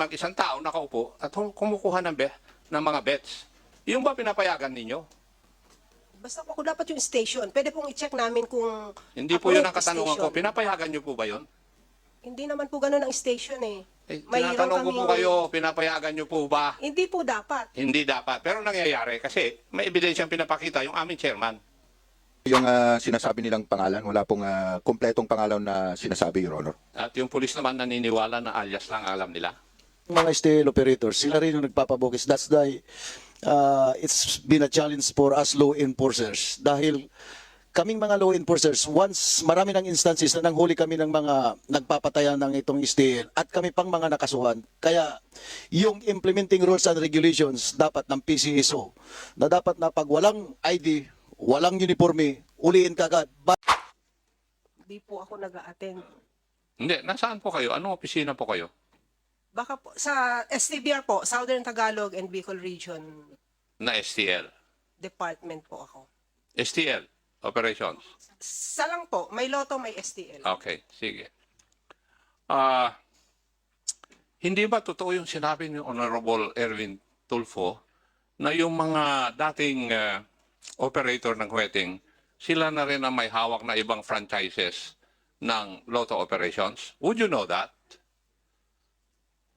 mag-isang tao nakaupo at kumukuha ng, be- ng mga bets. Yung ba pinapayagan ninyo? Basta po dapat yung station, pwede pong i-check namin kung Hindi po yun ang katanungan ko. Pinapayagan nyo po ba yun? Hindi naman po ganun ang station eh. Eh, Mayroon tinatanong ko po kayo, pinapayagan nyo po ba? Hindi po dapat. Hindi dapat. Pero nangyayari kasi may ebidensyang pinapakita yung aming chairman. Yung ah, sinasabi nilang pangalan, wala pong ah, kumpletong pangalan na sinasabi, Your Honor. At yung pulis naman naniniwala na alias lang alam nila. Mga STL operators, sila rin yung nagpapabukis. That's the, uh, it's been a challenge for us law enforcers. Dahil kaming mga law enforcers, once marami ng instances na nanghuli kami ng mga nagpapatayan ng itong STL at kami pang mga nakasuhan. Kaya yung implementing rules and regulations dapat ng PCSO na dapat na pag walang ID, walang uniforme, uliin kagad. But Hindi po ako nag-attend. Hindi, nasaan po kayo? Anong opisina po kayo? Baka po, sa STBR po, Southern Tagalog and Bicol Region Na STL. Department po ako. STL operations. Sa lang po, may loto, may STL. Okay, sige. Ah, hindi ba totoo yung sinabi ni Honorable Erwin Tulfo na yung mga dating ah, operator ng wedding, sila na rin ang may hawak na ibang franchises ng lotto operations? Would you know that?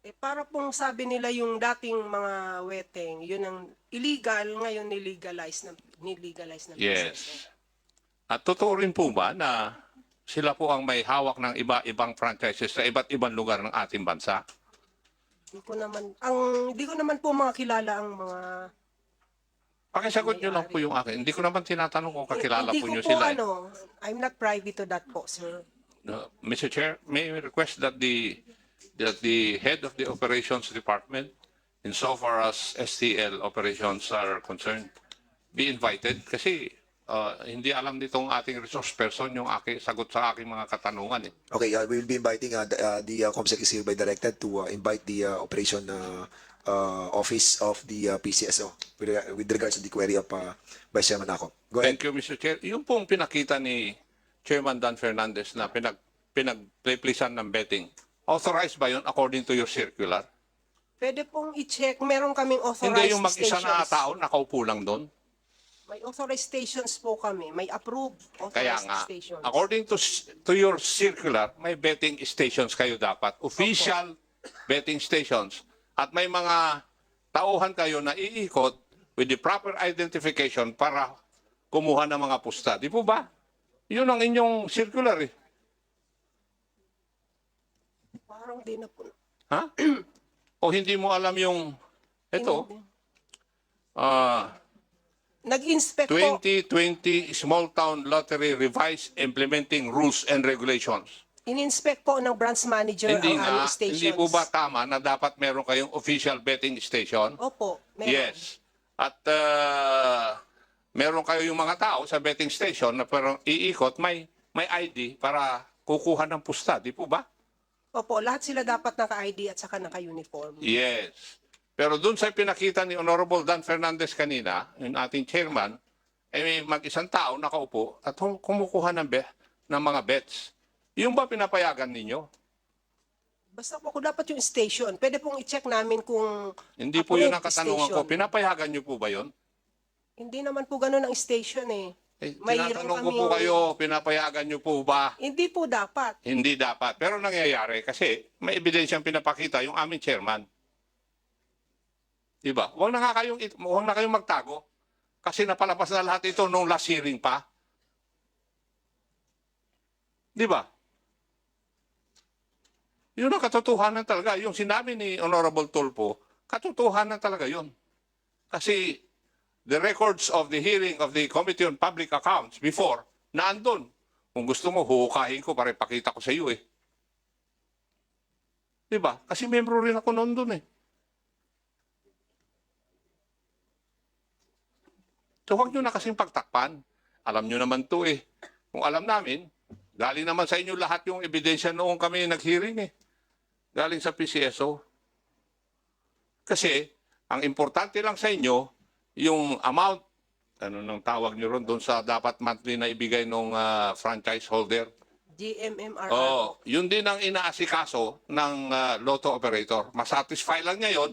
Eh, para pong sabi nila yung dating mga weteng, yun ang illegal, ngayon nilegalize na, nilegalize na business. Yes. At totoo rin po ba na sila po ang may hawak ng iba-ibang franchises sa iba't ibang lugar ng ating bansa? Hindi ko naman, ang, hindi ko naman po mga kilala ang mga, Pakisagot nyo lang po yung akin. Hindi ko naman tinatanong kung kakilala hindi po nyo po sila. eh. ano, I'm not privy to that po, sir. No, Mr. Chair, may request that the that the head of the operations department, insofar as STL operations are concerned, be invited kasi uh, hindi alam nitong ating resource person yung aking sagot sa aking mga katanungan eh. Okay, uh, we will be inviting uh, the, uh, the uh, COMSEC is hereby directed to uh, invite the uh, operation uh, uh, office of the uh, PCSO with, uh, with regards to the query of uh, Vice Chairman Ako. Go ahead. Thank you, Mr. Chair. Yung pong pinakita ni Chairman Dan Fernandez na pinag pinag-playplisan ng betting, authorized ba yun according to your circular? Pwede pong i-check, meron kaming authorized Hindi yung mag-isa stations. na tao nakaupo lang doon. May authorized stations po kami, may approved Kaya authorized nga, stations. according to to your circular, may betting stations kayo dapat. Official betting stations. At may mga tauhan kayo na iikot with the proper identification para kumuha ng mga pusta. Di po ba? Yun ang inyong circular eh. Parang di na po. Ha? o hindi mo alam yung ito, ah Nag-inspect po. 2020 Small Town Lottery Revised Implementing Rules and Regulations. In-inspect po ng branch manager Hindi ang aming stations. hindi po ba tama na dapat meron kayong official betting station? Opo, meron. Yes. At uh, meron kayo yung mga tao sa betting station na parang iikot, may, may ID para kukuha ng pusta, di po ba? Opo, lahat sila dapat naka-ID at saka naka-uniform. Yes. Pero dun sa pinakita ni Honorable Dan Fernandez kanina, yung ating chairman, ay may mag-isang tao nakaupo at hum- kumukuha ng, be- ng mga bets. Yung ba pinapayagan ninyo? Basta po kung dapat yung station, pwede pong i-check namin kung Hindi po yun ang approved katanungan ko. station. Pinapayagan nyo po ba yun? Hindi naman po ganun ang station eh. Eh, Mayroon tinatanong ko po kaming- kayo, pinapayagan nyo po ba? Hindi po dapat. Hindi dapat. Pero nangyayari kasi may ebidensyang pinapakita yung aming chairman. Diba? Huwag na nga kayong, it- huwag na kayong magtago. Kasi napalabas na lahat ito nung last hearing pa. Diba? Yun ang katotohanan talaga. Yung sinabi ni Honorable Tulpo, katotohanan talaga yun. Kasi the records of the hearing of the Committee on Public Accounts before, naandun. Kung gusto mo, huhukahin ko para ipakita ko sa iyo eh. Diba? Kasi membro rin ako noon dun eh. So huwag nyo na kasing pagtakpan. Alam nyo naman to eh. Kung alam namin, galing naman sa inyo lahat yung ebidensya noong kami nag-hearing eh. Galing sa PCSO. Kasi, ang importante lang sa inyo, yung amount, ano nang tawag nyo ron doon sa dapat monthly na ibigay ng franchise holder, GMMRR Oh, yun din ang inaasikaso ng ah, lotto operator. Masatisfy lang niya yon,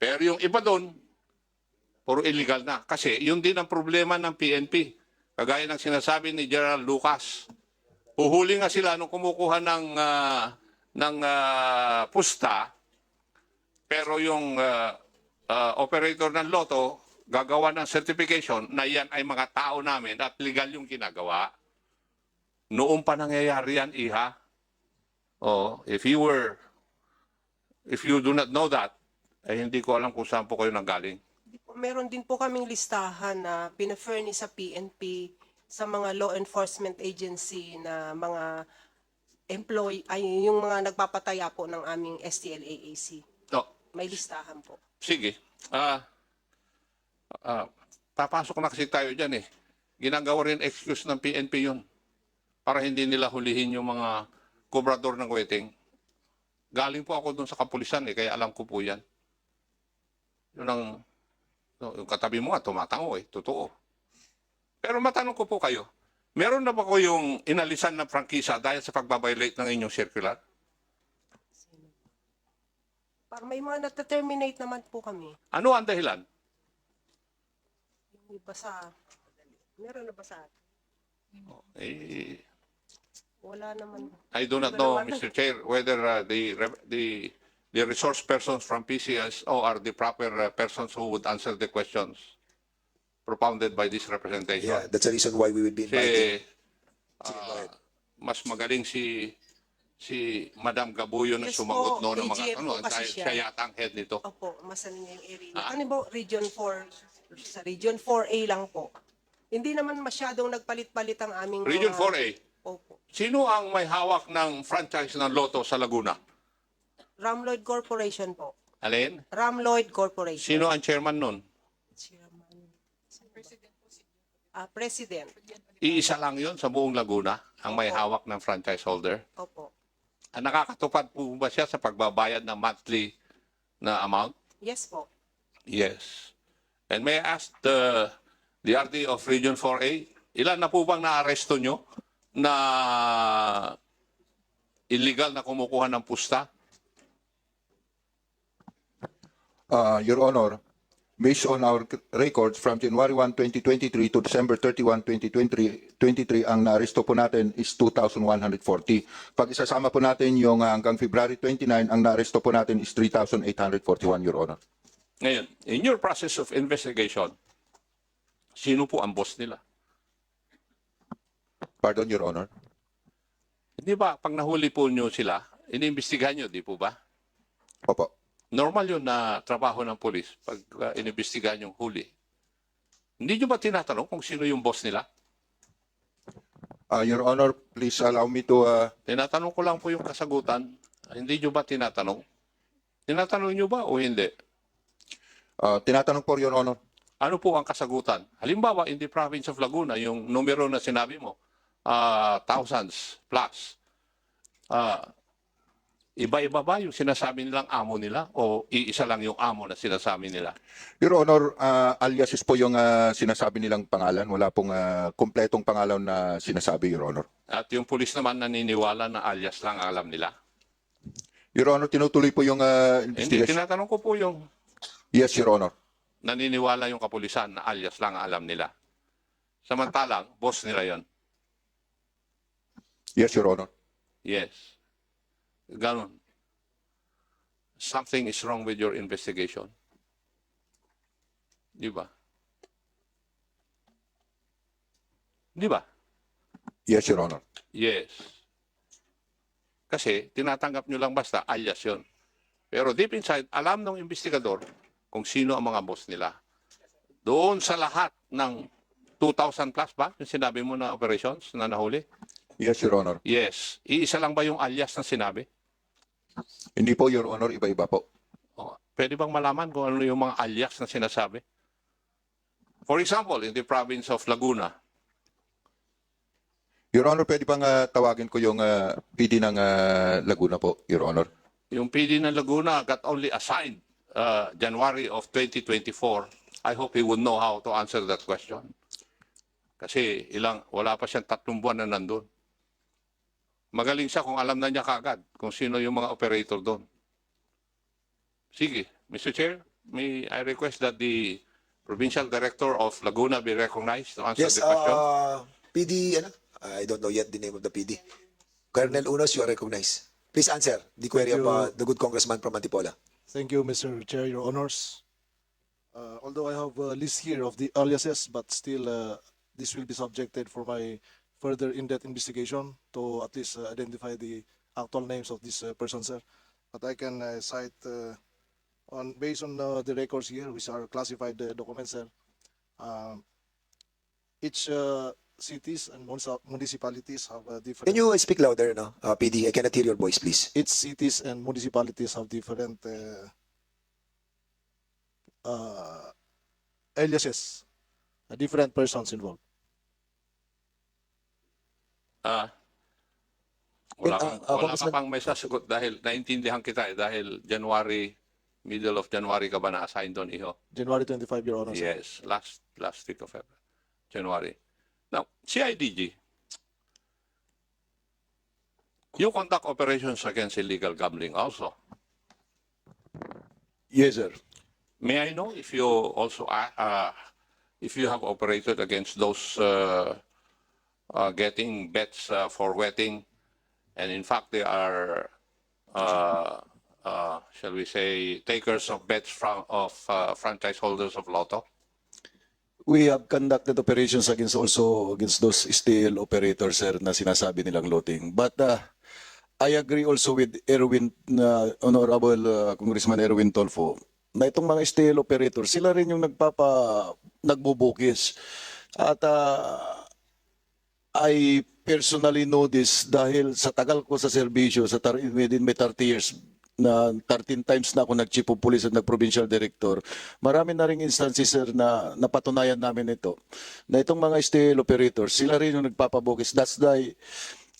pero yung iba doon, puro illegal na. Kasi yun din ang problema ng PNP. Kagaya ng sinasabi ni General Lucas. Uhuli nga sila nung kumukuha ng, ah, ng ah, pusta, pero yung ah, ah, operator ng lotto gagawa ng certification na yan ay mga tao namin at legal yung ginagawa. Noong pa nangyayari yan, Iha. Oh, if you were, if you do not know that, eh hindi ko alam kung saan po kayo nanggaling. Meron din po kaming listahan na pinafurnish sa PNP sa mga law enforcement agency na mga employee ay yung mga nagpapataya po ng aming STLAAC. No, May listahan po. sige. Ah, ah, papasok na kasi tayo dyan eh. Ginagawa rin excuse ng PNP yun para hindi nila hulihin yung mga kobrador ng waiting. Galing po ako dun sa kapulisan eh, kaya alam ko po yan. Yun ang, yung katabi mo nga, tumatango eh, totoo. Pero matanong ko po kayo, meron na ba ko yung inalisan ng prangkisa dahil sa pagbabiolate ng inyong circular? Para may mga nata-terminate naman po kami. Ano ang dahilan? Yung iba sa... Meron na ba sa atin? Eh, Wala naman. I do not know, Mr. Chair, whether uh, the, re- the, the resource persons from PCSO are the proper uh, persons who would answer the questions propounded by this representation. Yeah, that's the reason why we would be inviting. Kasi uh, mas magaling si si Madam Gabuyo na Yes sumagot po, no ng mga AGM ano po kasi dahil siya. siya yata ang head nito. Opo, masan niya yung area. Ah. Ano po, Region 4, sa Region 4A lang po. Hindi naman masyadong nagpalit-palit ang aming Region mga- 4A. Opo. Sino ang may hawak ng franchise ng Lotto sa Laguna? Ramloyd Corporation po. Alin? Ramloyd Corporation. Sino ang chairman nun? Ah, President. Iisa lang yon sa buong Laguna ang may hawak ng franchise holder. Opo. Ang nakakatupad po ba siya sa pagbabayad ng monthly na amount? Yes po. Yes. And may I ask the, the RD of Region 4A, ilan na po bang naaresto nyo na illegal na kumukuha ng pusta? Uh, Your Honor, based on our records from January 1, 2023 to December 31, 2023, 23, ang naaresto po natin is 2,140. Pag isasama po natin yung uh, hanggang February 29, ang naaresto po natin is 3,841, Your Honor. Ngayon, in your process of investigation, sino po ang boss nila? Pardon, Your Honor. Hindi ba, pag nahuli po nyo sila, iniimbestigahan nyo, di po ba? Opo. Normal yun na trabaho ng polis pag uh, inimbestigahan yung huli. Hindi nyo ba tinatanong kung sino yung boss nila? Uh, Your Honor, please allow me to uh, Tinatanong ko lang po yung kasagutan. Hindi nyo ba tinatanong? Tinatanong nyo ba o hindi? uh, tinatanong po, Your Honor. Ano po ang kasagutan? Halimbawa, in the province of Laguna, yung numero na sinabi mo, ah, thousands plus. Ah, iba-iba ba yung sinasabi nilang amo nila o iisa lang yung amo na sinasabi nila? Your Honor, uh, aliases po yung uh, sinasabi nilang pangalan. Wala pong uh, kompletong pangalan na sinasabi, Your Honor. At yung pulis naman naniniwala na alias lang ang alam nila. Your Honor, tinutuloy po yung uh, Hindi, investigation. tinatanong ko po yung Yes, Your Honor. naniniwala yung kapulisan na alias lang ang alam nila. Samantalang, boss nila yon. Yes, Your Honor. Yes. Ganon. Something is wrong with your investigation. Di ba? Di ba? Yes, Your Honor. Yes. Kasi tinatanggap nyo lang basta alias yon. Pero deep inside, alam ng investigador kung sino ang mga boss nila. Doon sa lahat ng 2,000 plus ba, yung sinabi mo na operations na nahuli? Yes, Your Honor. Yes. Iisa lang ba yung alias na sinabi? Hindi po, Your Honor, iba-iba po. O, Pwede bang malaman kung ano yung mga alias na sinasabi? For example, in the province of Laguna, Your Honor, pwede bang uh, tawagin ko yung uh, PD ng uh, Laguna po, Your Honor? yung PD ng Laguna got only assigned uh, January of 2024. I hope he would know how to answer that question. Kasi ilang, wala pa siyang tatlong buwan na nandun. Magaling siya kung alam na niya kaagad kung sino yung mga operator doon. Sige, Mr. Chair, may I request that the Provincial Director of Laguna be recognized to answer Yes, the question. uh, PD, ano? I don't know yet the name of the PD. Colonel Unos, you are recognized. Please answer the query of uh, the good congressman from Antipola. Thank you, Mr. Chair, Your Honors. Uh, although I have a list here of the aliases, but still uh, this will be subjected for my further in-depth investigation to at least uh, identify the actual names of these uh, persons, sir. But I can uh, cite uh, on based on uh, the records here, which are classified uh, documents, sir. Um, each uh, cities and municipalities have a different. Can you speak louder, no? Uh, PD, I cannot hear your voice, please. each cities and municipalities have different uh, uh, aliases, uh, different persons involved. Ah, wala, Wait, kang, ah, wala ka pang may sasagot dahil naintindihan kita eh, dahil January, middle of January ka ba na-assign doon, iho? January 25, Your Honor. sir. Yes, last last week of February, January. Now, CIDG, you conduct operations against illegal gambling also. Yes, sir. May I know if you also uh, uh, if you have operated against those uh, uh, getting bets uh, for wetting, and in fact they are, uh, uh, shall we say, takers of bets from of uh, franchise holders of Lotto? We have conducted operations against also against those steel operators, sir, na sinasabi nilang loading. But uh, I agree also with Erwin, uh, Honorable uh, Congressman Erwin Tolfo, na itong mga steel operators, sila rin yung nagpapa, nagbubukis. At uh, I personally know this dahil sa tagal ko sa serbisyo, sa tar- within my 30 years, na 13 times na ako nag-chief of police at nag-provincial director, marami na rin instances, sir, na napatunayan namin ito. Na itong mga steel operators, sila rin yung nagpapabukis. That's why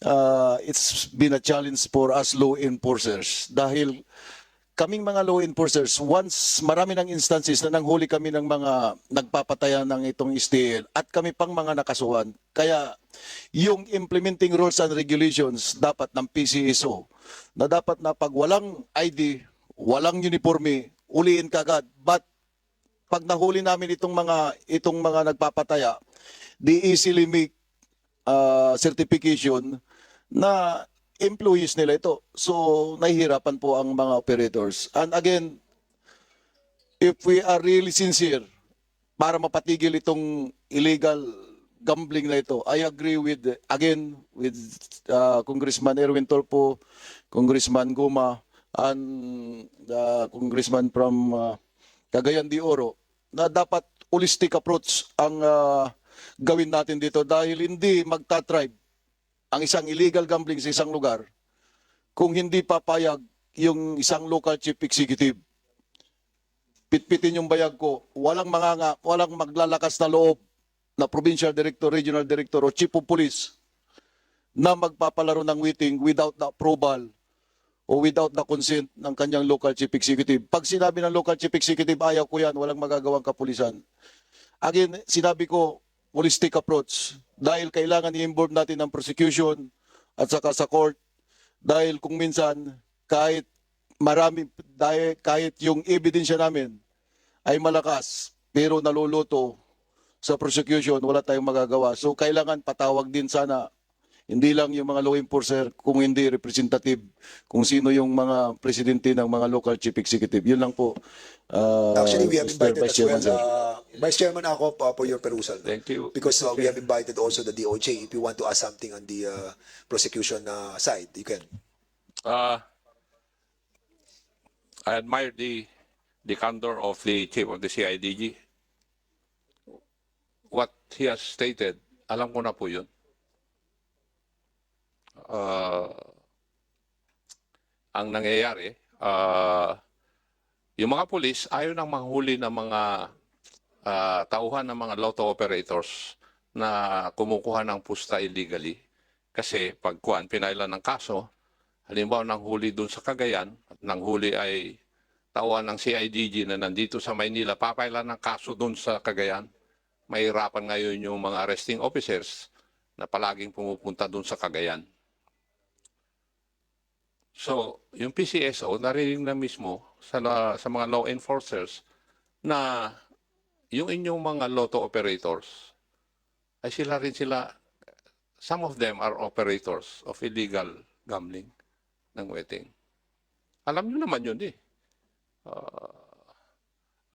uh, it's been a challenge for us law enforcers. Dahil kaming mga law enforcers, once marami ng instances na nanghuli kami ng mga nagpapataya ng itong STL at kami pang mga nakasuhan. Kaya yung implementing rules and regulations dapat ng PCSO na dapat na pag walang ID, walang uniforme, uliin kagad. But pag nahuli namin itong mga itong mga nagpapataya, they easily make uh, certification na employees nila ito. So, nahihirapan po ang mga operators. And again, if we are really sincere para mapatigil itong illegal gambling na ito, I agree with, again, with uh, Congressman Erwin Tolpo, Congressman Guma, and uh, Congressman from uh, Cagayan de Oro, na dapat holistic approach ang uh, gawin natin dito dahil hindi magta-tribe ang isang illegal gambling sa isang lugar kung hindi papayag yung isang local chief executive. Pitpitin yung bayag ko, walang manganga, walang maglalakas na loob na provincial director, regional director o chief of police na magpapalaro ng waiting without the approval o without the consent ng kanyang local chief executive. Pag sinabi ng local chief executive, ayaw ko yan, walang magagawang kapulisan. Again, sinabi ko, holistic approach. Dahil kailangan i-involve natin ang prosecution at saka sa court. Dahil kung minsan, kahit marami, dahil kahit yung ebidensya namin ay malakas, pero naluluto sa prosecution, wala tayong magagawa. So kailangan patawag din sana hindi lang yung mga law enforcer, kung hindi representative, kung sino yung mga presidente ng mga local chief executive. Yun lang po. uh, Actually, we have invited Vice as Chairman, well, uh, Vice Chairman ako uh, for your perusal. Thank you. Because uh, we have invited also the DOJ. If you want to ask something on the uh, prosecution uh, side, you can. Uh, I admire the the candor of the chief of the CIDG. What he has stated, alam ko na po yun. Uh, ang nangyayari, uh, yung mga pulis ayaw nang manghuli ng mga uh, tauhan ng mga lotto operators na kumukuha ng pusta illegally. Kasi pagkuan, pinailan ng kaso, halimbawa nang huli dun sa Cagayan, at nang huli ay tauhan ng CIDG na nandito sa Maynila, papailan ng kaso dun sa Cagayan. Mahirapan ngayon yung mga arresting officers na palaging pumupunta dun sa Cagayan. So, yung PCSO, narinig na mismo sa, sa mga law enforcers na yung inyong mga lotto operators ay sila rin sila, some of them are operators of illegal gambling ng wedding. Alam nyo naman yun eh. Ah,